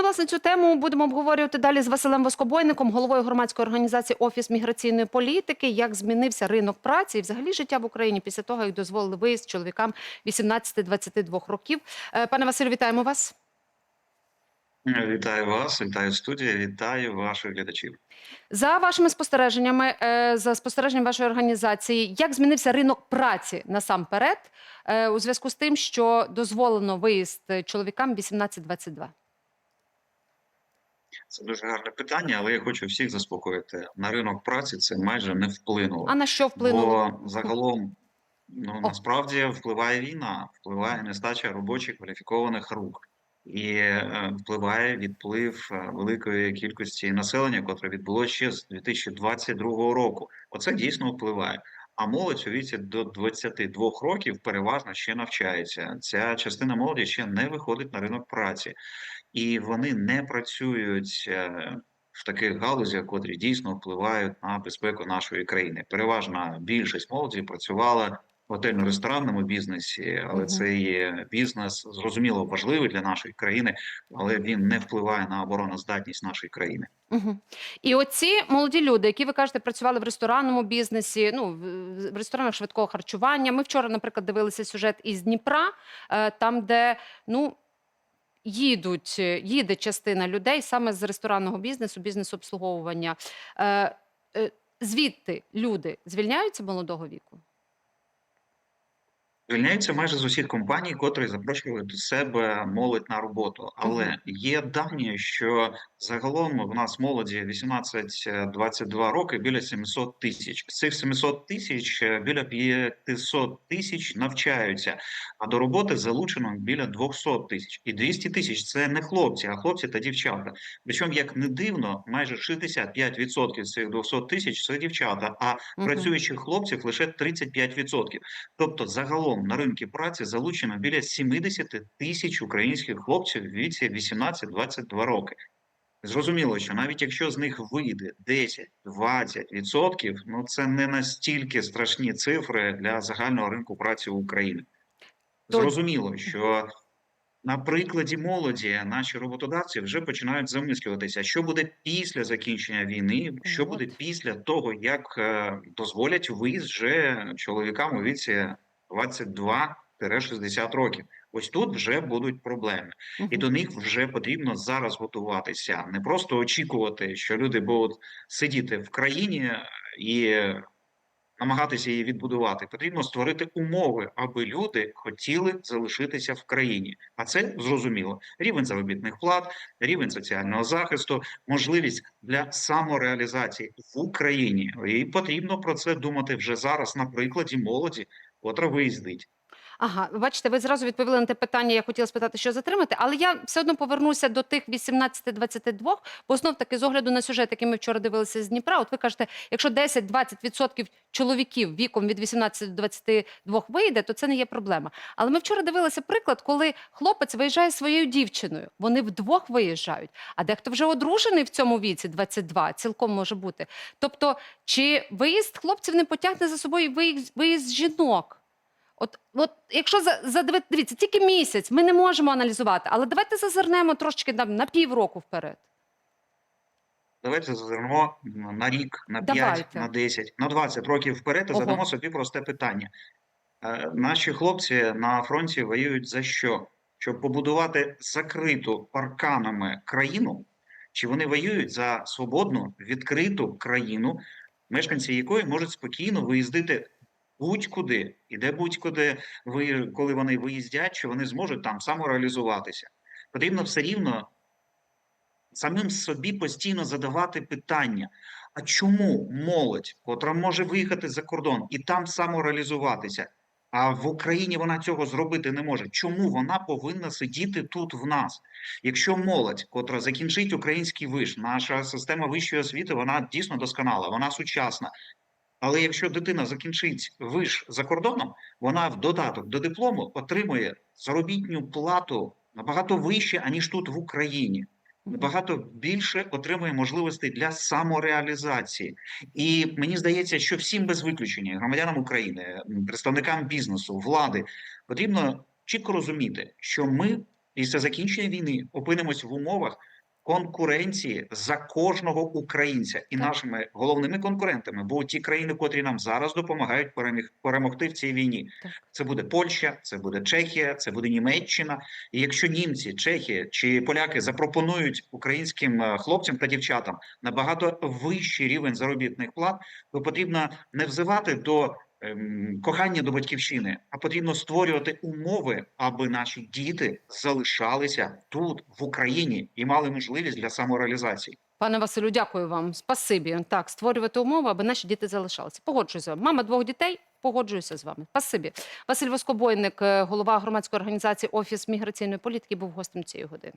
Ну, власне, цю тему будемо обговорювати далі з Василем Воскобойником, головою громадської організації Офіс міграційної політики. Як змінився ринок праці і взагалі життя в Україні після того, як дозволили виїзд чоловікам 18-22 років. Е, Пане Василю, вітаємо вас. Вітаю вас, вітаю студія, вітаю ваших глядачів. За вашими спостереженнями, е, за спостереженням вашої організації, як змінився ринок праці насамперед е, у зв'язку з тим, що дозволено виїзд чоловікам 18-22? Це дуже гарне питання, але я хочу всіх заспокоїти. На ринок праці це майже не вплинуло. А на що вплинуло? Бо загалом ну насправді впливає війна, впливає нестача робочих кваліфікованих рук. І е, впливає відплив е, великої кількості населення, котре відбулося ще з 2022 року. Оце дійсно впливає. А молодь у віці до 22 років переважно ще навчається. Ця частина молоді ще не виходить на ринок праці, і вони не працюють е, в таких галузях, котрі дійсно впливають на безпеку нашої країни. Переважна більшість молоді працювала готельно-ресторанному бізнесі, але Мгм. цей бізнес зрозуміло важливий для нашої країни, але він не впливає на обороноздатність нашої країни. Угу. І оці молоді люди, які ви кажете, працювали в ресторанному бізнесі, ну в ресторанах швидкого харчування. Ми вчора, наприклад, дивилися сюжет із Дніпра, е, там, де ну. Їдуть, е, їде частина людей саме з ресторанного бізнесу, бізнесу обслуговування. Е, звідти люди звільняються молодого віку? Звільняються майже з усіх компаній, котрі запрошували до себе молодь на роботу. Але є дані, що загалом в нас молоді 18-22 роки біля 700 тисяч. З цих 700 тисяч е, біля 500 тисяч навчаються, а до роботи залучено біля 200 тисяч. І 200 тисяч це не хлопці, а хлопці та дівчата. Причому, як не дивно, майже 65% з цих 200 тисяч це дівчата, а працюючих хлопців лише 35%. Тобто, загалом на ринку праці залучено біля 70 тисяч українських хлопців в віці 18-22 роки. Зрозуміло, що навіть якщо з них вийде 10-20%, ну це не настільки страшні цифри для загального ринку праці України. Зрозуміло, що на прикладі молоді наші роботодавці вже починають замислюватися, що буде після закінчення війни, що буде після того, як е, дозволять виїзд вже чоловікам у віці 22-60 років. Ось тут вже будуть проблеми, і до них вже потрібно зараз готуватися, не просто очікувати, що люди будуть сидіти в країні і намагатися її відбудувати. Потрібно створити умови, аби люди хотіли залишитися в країні. А це зрозуміло: рівень заробітних плат, рівень соціального захисту, можливість для самореалізації в Україні. І потрібно про це думати вже зараз на прикладі молоді, котра виїздить. Ага, бачите, ви зразу відповіли на те питання. Я хотіла спитати, що затримати, але я все одно повернуся до тих 18-22, бо знов таки з огляду на сюжет, який ми вчора дивилися з Дніпра. От ви кажете, якщо 10-20% чоловіків віком від 18 до 22 вийде, то це не є проблема. Але ми вчора дивилися приклад, коли хлопець виїжджає своєю дівчиною. Вони вдвох виїжджають, а дехто вже одружений в цьому віці 22, цілком може бути. Тобто, чи виїзд хлопців не потягне за собою виїзд, виїзд жінок? От, от якщо за, за дивіться, тільки місяць, ми не можемо аналізувати, але давайте зазирнемо трошечки там, на півроку вперед. Давайте зазирнемо на рік, на 5, Давайте. на 10, на 20 років вперед і Ого. задамо собі просте питання. Е, Наші хлопці на фронті воюють за що? Щоб побудувати закриту парканами країну, чи вони воюють за свободну, відкриту країну, мешканці якої можуть спокійно виїздити будь-куди, і де будь-куди ви, коли вони виїздять, що вони зможуть там самореалізуватися. Потрібно все рівно самим собі постійно задавати питання: а чому молодь, котра може виїхати за кордон і там самореалізуватися, а в Україні вона цього зробити не може? Чому вона повинна сидіти тут в нас? Якщо молодь, котра закінчить український виш, наша система вищої освіти, вона дійсно досконала, вона сучасна. Але якщо дитина закінчить виш за кордоном, вона в додаток до диплому отримує заробітну плату набагато вище, аніж тут в Україні. Набагато більше отримує можливостей для самореалізації. І мені здається, що всім без виключення, громадянам України, представникам бізнесу, влади, потрібно чітко розуміти, що ми після закінчення війни опинимось в умовах конкуренції за кожного українця, і Так. нашими головними конкурентами будуть ті країни, котрі нам зараз допомагають переміг- перемогти в цій війні. Так. Це буде Польща, це буде Чехія, це буде Німеччина. І якщо німці, чехи чи поляки запропонують українським е, хлопцям та дівчатам набагато вищий рівень заробітних плат, то потрібно не взивати до кохання до батьківщини, а потрібно створювати умови, аби наші діти залишалися тут, в Україні, і мали можливість для самореалізації. Пане Василю, дякую вам. Спасибі. Так, створювати умови, аби наші діти залишалися. Погоджуюся. Мама двох дітей. Погоджуюся з вами. Спасибі. Василь Воскобойник, е, голова громадської організації Офіс міграційної політики, був гостем цієї години.